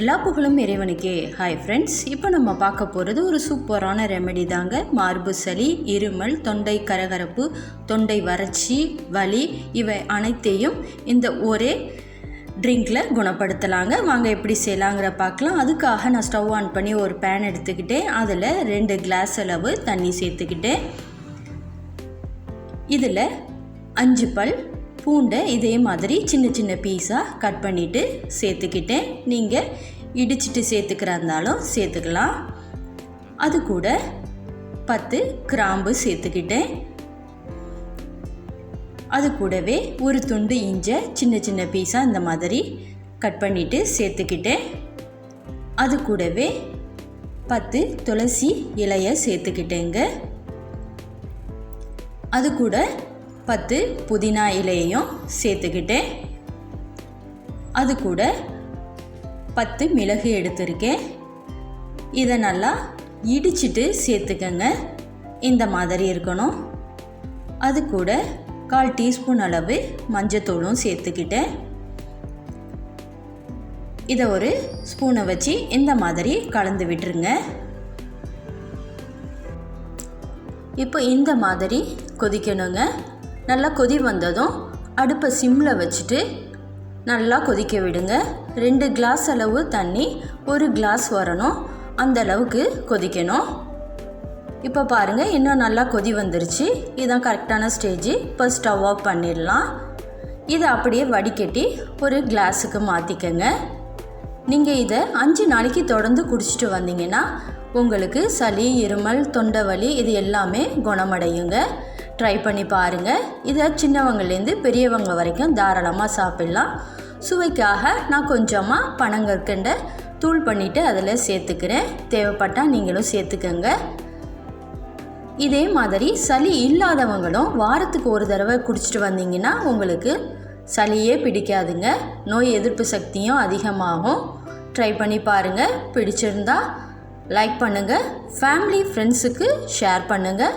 எல்லா புகழும் இறைவனுக்கே. ஹாய் ஃப்ரெண்ட்ஸ் இப்போ நம்ம பார்க்க போகிறது ஒரு சூப்பரான ரெமெடி தாங்க. மார்பு சளி இருமல் தொண்டை கரகரப்பு தொண்டை வறட்சி வலி இவை அனைத்தையும் இந்த ஒரே ட்ரிங்கில் குணப்படுத்தலாங்க. வாங்க எப்படி செய்யலாங்கிற பார்க்கலாம். அதுக்காக நான் ஸ்டவ் ஆன் பண்ணி ஒரு பேன் எடுத்துக்கிட்டேன். அதில் ரெண்டு கிளாஸ் அளவு தண்ணி சேர்த்துக்கிட்டேன். இதில் அஞ்சு பல் பூண்டை இதே மாதிரி சின்ன சின்ன பீஸாக கட் பண்ணிவிட்டு சேர்த்துக்கிட்டேன். நீங்கள் இடிச்சிட்டு சேர்த்துக்கிறா இருந்தாலும் சேர்த்துக்கலாம். அது கூட பத்து கிராம்பு சேர்த்துக்கிட்டேன். அது கூடவே ஒரு துண்டு இஞ்சை சின்ன சின்ன பீஸாக இந்த மாதிரி கட் பண்ணிவிட்டு சேர்த்துக்கிட்டேன். அது கூடவே பத்து துளசி இலையை சேர்த்துக்கிட்டேங்க. அது கூட பத்து புதினா இலையையும் சேர்த்துக்கிட்டேன் அது கூட பத்து மிளகு எடுத்திருக்கேன். இதை நல்லா இடிச்சிட்டு சேர்த்துக்கங்க. இந்த மாதிரி இருக்கணும். அது கூட கால் டீஸ்பூன் அளவு மஞ்சத்தூளும் சேர்த்துக்கிட்டேன். இதை ஒரு ஸ்பூனை வச்சு இந்த மாதிரி கலந்து விட்டுருங்க. இப்போ இந்த மாதிரி கொதிக்கணுங்க. நல்லா கொதி வந்ததும் அடுப்பை சிம்மில் வச்சுட்டு நல்லா கொதிக்க விடுங்க. ரெண்டு கிளாஸ் அளவு தண்ணி ஒரு கிளாஸ் வரணும் அந்த அளவுக்கு கொதிக்கணும். இப்போ பாருங்கள் இன்னும் நல்லா கொதி வந்துருச்சு. இதுதான் கரெக்டான ஸ்டேஜ் இப்போ ஸ்டவ் ஆஃப் பண்ணிடலாம். இதை அப்படியே வடிகட்டி ஒரு கிளாஸுக்கு மாற்றிக்கங்க நீங்கள் இதை அஞ்சு நாளைக்கு தொடர்ந்து குடிச்சிட்டு வந்தீங்கன்னா உங்களுக்கு சளி இருமல் தொண்டை வலி இது எல்லாமே குணமடையுங்க. ட்ரை பண்ணி பாருங்கள் இதை சின்னவங்கலேருந்து பெரியவங்க வரைக்கும் தாராளமாக சாப்பிட்லாம். சுவைக்காக நான் கொஞ்சமாக பனங்கற்கண்டை தூள் பண்ணிவிட்டு அதில் சேர்த்துக்கிறேன். தேவைப்பட்டால் நீங்களும் சேர்த்துக்கங்க. இதே மாதிரி சளி இல்லாதவங்களும் வாரத்துக்கு ஒரு தடவை குடிச்சிட்டு வந்தீங்கன்னா உங்களுக்கு சளியே பிடிக்காதுங்க. நோய் எதிர்ப்பு சக்தியும் அதிகமாகும். ட்ரை பண்ணி பாருங்கள் பிடிச்சிருந்தா லைக் பண்ணுங்கள் ஃபேமிலி ஃப்ரெண்ட்ஸுக்கு ஷேர் பண்ணுங்கள்